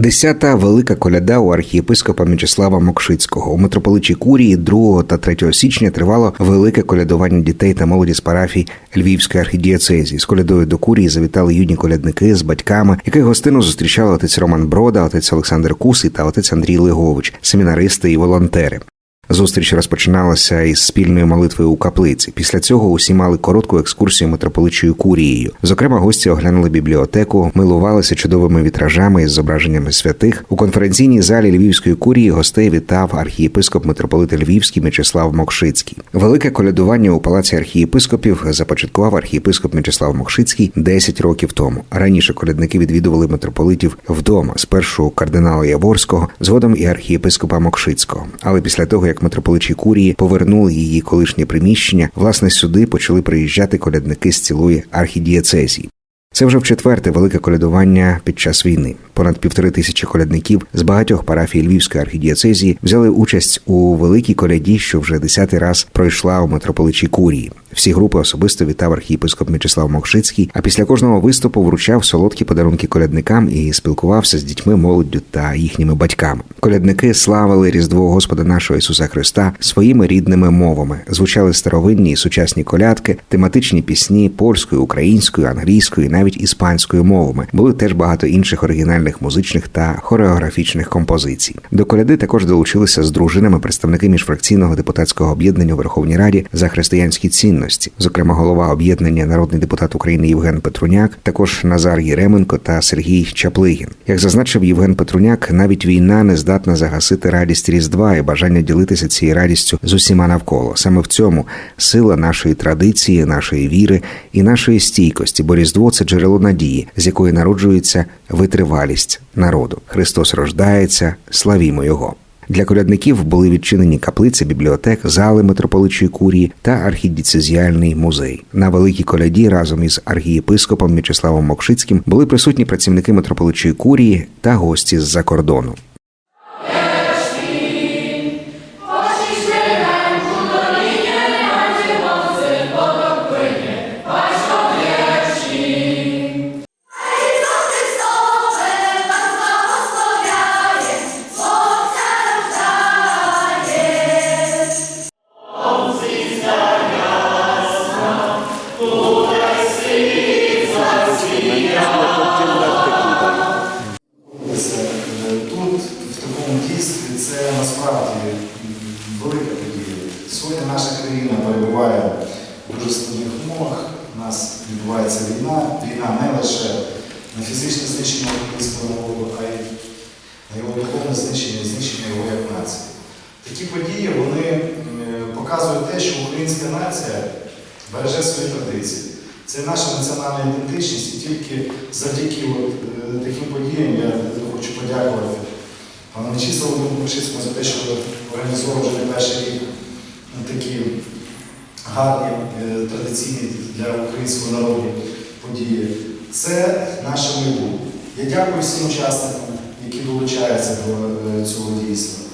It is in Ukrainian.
Десята велика коляда у архієпископа М'ячеслава Мокшицького у митрополичі Курії 2 та 3 січня тривало велике колядування дітей та молоді з парафій Львівської архідієцезії. З колядою до Курії завітали юні колядники з батьками, яких гостину зустрічали отець Роман Брода, отець Олександр Куси та отець Андрій Лигович, семінаристи і волонтери. Зустріч розпочиналася із спільною молитвою у каплиці. Після цього усі мали коротку екскурсію митрополичою курією. Зокрема, гості оглянули бібліотеку, милувалися чудовими вітражами із зображеннями святих. У конференційній залі Львівської курії гостей вітав архієпископ митрополит Львівський Мячеслав Мокшицький. Велике колядування у палаці архієпископів започаткував архієпископ Мячеслав Мокшицький 10 років тому. Раніше колядники відвідували митрополитів вдома, спершу кардинала Яворського, згодом і архієпископа Мокшицького. Але після того, як митрополичі Курії повернули її колишнє приміщення, власне сюди почали приїжджати колядники з цілої архідієцезії. Це вже в четверте велике колядування під час війни. Понад півтори тисячі колядників з багатьох парафій Львівської архідієцезії взяли участь у великій коляді, що вже десятий раз пройшла у митрополичій Курії. Всі групи особисто вітав архієпископ Мячеслав Мокшицький, а після кожного виступу вручав солодкі подарунки колядникам і спілкувався з дітьми, молоддю та їхніми батьками. Колядники славили Різдво Господа нашого Ісуса Христа своїми рідними мовами. Звучали старовинні і сучасні колядки, тематичні пісні польською, українською, англійською, навіть іспанською мовами. Були теж багато інших оригінальних музичних та хореографічних композицій. До коляди також долучилися з дружинами представники міжфракційного депутатського об'єднання у Верховній Раді за християнські цінності, зокрема голова об'єднання народний депутат України Євген Петруняк, також Назар Єременко та Сергій Чаплигін. Як зазначив Євген Петруняк, навіть війна не здатна загасити радість Різдва і бажання ділитися цією радістю з усіма навколо. Саме в цьому сила нашої традиції, нашої віри і нашої стійкості, бо Різдво це джерело надії, з якої народжується витривалість народу. Христос рождається, славімо Його. Для колядників були відчинені каплиці, бібліотек, зали митрополичої курії та архідіцезіальний музей. На великій коляді разом із архієпископом М'ячеславом Мокшицьким були присутні працівники митрополичої курії та гості з-за кордону. Тут, в такому дійстві, це насправді велика подія. Сьогодні наша країна перебуває в дуже складних умовах. У нас відбувається війна. Війна не лише на фізичне знищення українського народу, а й на його духовне знищення знищення його як нації. Такі події вони е, показують те, що українська нація береже свої традиції. Це наша національна ідентичність, і тільки завдяки от, е, таким подіям я хочу подякувати пану Мечиславу Мишицькому за те, що організовував вже не перший рік такі гарні е, традиційні для українського народу події. Це наше майбутнє. Я дякую всім учасникам, які долучаються до е, цього дійства.